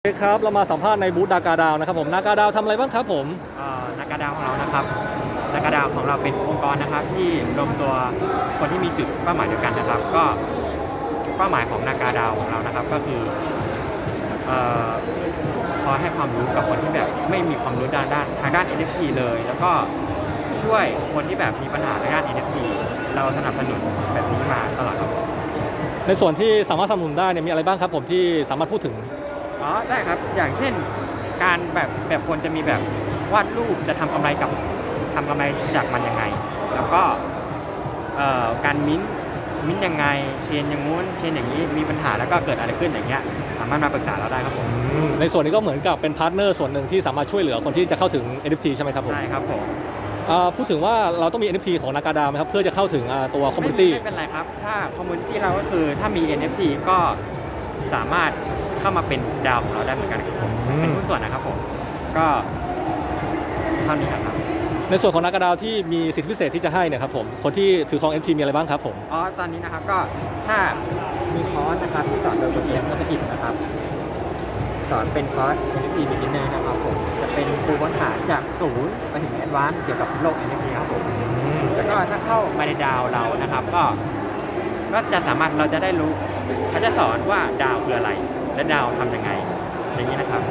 โอเคครับเรามาสัมภาษณ์ในบูธนากาดาวนะครับผมนากาดาวทำอะไรบ้างครับผมเอ่อนักการดาวของเรานะครับนักการดาวของเราเป็นองค์กรนะครับ ที่รวมตัวคนที่มีจุดเป้าหมายเดียวกันนะครับ ก็เป้าหมายของนักการดาวของเรานะครับ ก็คือเอ่อคอยให้ความรู้กับคนที่แบบไม่มีความรู้ด้านด้านทางด้าน NFT เลย แล้วก็ช่วยคนที่แบบมีปัญหาทางด้าน NFT เราสนับสนุนแบบนี้มาตลอดครับในส่วนที่สามารถสนับสนุนได้เนี่ยมีอะไรบ้างครับผมที่สามารถพูดถึง อ๋อได้ครับอย่างเช่นการแบบแบบคนจะมีแบบวาดรูปจะทำกำไรกับทำกำไรจากมันยังไง แล้วก็เอ่อการมิ้นท์มิ้นท์ยังไง เชนอย่างงู้นเชนอย่างนี้มีปัญหาแล้วก็เกิดอะไรขึ้นอย่างเงี้ยสามารถมาปรึกษาเราได้ครับผมในส่วนนี้ก็เหมือนกับเป็นพาร์ทเนอร์ส่วนหนึ่งที่สามารถช่วยเหลือคนที่จะเข้าถึง NFT ใช่ไหมครับผมใช่ครับผมอ่าพูดถึงว่าเราต้องมี NFT ของนากาดาวไหมครับเพื่อจะเข้าถึงอ่าตัวคอมมูนิตี้ไม่เป็นไรครับ ถ้าคอมมูนิตี้เราก็คือถ้ามี NFT ก็สามารถ เข้ามาเป็นดาวของเราได้เหมือนกันครับผมอืม เป็นหุ้นส่วนนะครับผมก็เท่านี้นะครับในส่วนของนากาดาวที่มีสิทธิพิเศษที่จะให้เนี่ยครับผม คนที่ถือครอง NFT มีอะไรบ้างครับผม อ๋อตอนนี้นะครับก็ถ้ามีคอร์สนะครับที่สอนโดยคุณเอียมนักกิจนะครับ สอนเป็นคอร์ส NFT Beginner นะครับผมจะเป็นปูพื้นฐานจากศูนย์ไปถึงแอดวานซ์เกี่ยวกับโลก NFT ครับผม แล้วก็ถ้าเข้ามาในดาวเรานะครับก็ก็จะสามารถเราจะได้รู้เขาจะสอนว่าดาวคืออะไร และดาวทำยังไง อย่างนี้นะครับ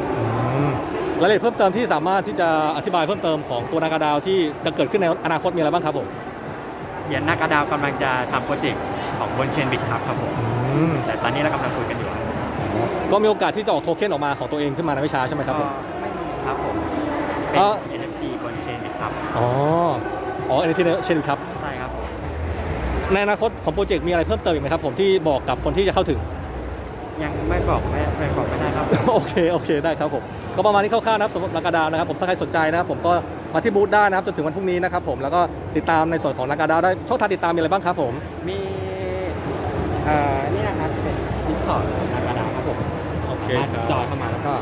รายละเอียดเพิ่มเติมที่สามารถที่จะอธิบายเพิ่มเติมของตัวนากาดาวที่จะเกิดขึ้นในอนาคตมีอะไรบ้างครับผมเรียนนักกระดาวกำลังจะทำโปรเจกต์ของบนเชนบิตครับครับผมแต่ตอนนี้เรากำลังคุยกันอยู่ก็มีโอกาสที่จะออกโทเค็นออกมาของตัวเองขึ้นมาในไม่ช้าใช่ไหมครับผม ก็ไม่มีครับผมเป็น เอ่อ NFT บนเชนบิตครับอ๋ออ๋อ NFT เช่นครับ ใช่ครับผมในอนาคตของโปรเจกต์มีอะไรเพิ่มเติมอีกไหมครับผมที่บอกกับคนที่จะเข้าถึง ยังไม่บอกไม่ไม่บอกไม่ได้ครับ โอเคโอเคได้ครับผมก็ประมาณนี้คร่าวๆนะครับสำหรับนากาดาวนะครับผมถ้าใครสนใจนะครับผมก็มาที่บูธได้นะครับจนถึงวันพรุ่งนี้นะครับผมแล้วก็ติดตามในส่วนของนากาดาวได้ช่องทางติดตามมีอะไรบ้างครับผมมีเอ่อนี่นะครับเป็นดิสคอร์ดนากาดาครับผมโอเคสามารถจอยเข้ามาแล้วก็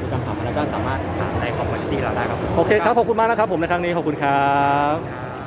ดูคำถามแล้วก็สามารถถามในคอมมูนิตี้เราได้ครับผมโอเคครับขอบคุณมากนะครับผมในครั้งนี้ขอบคุณครับครับ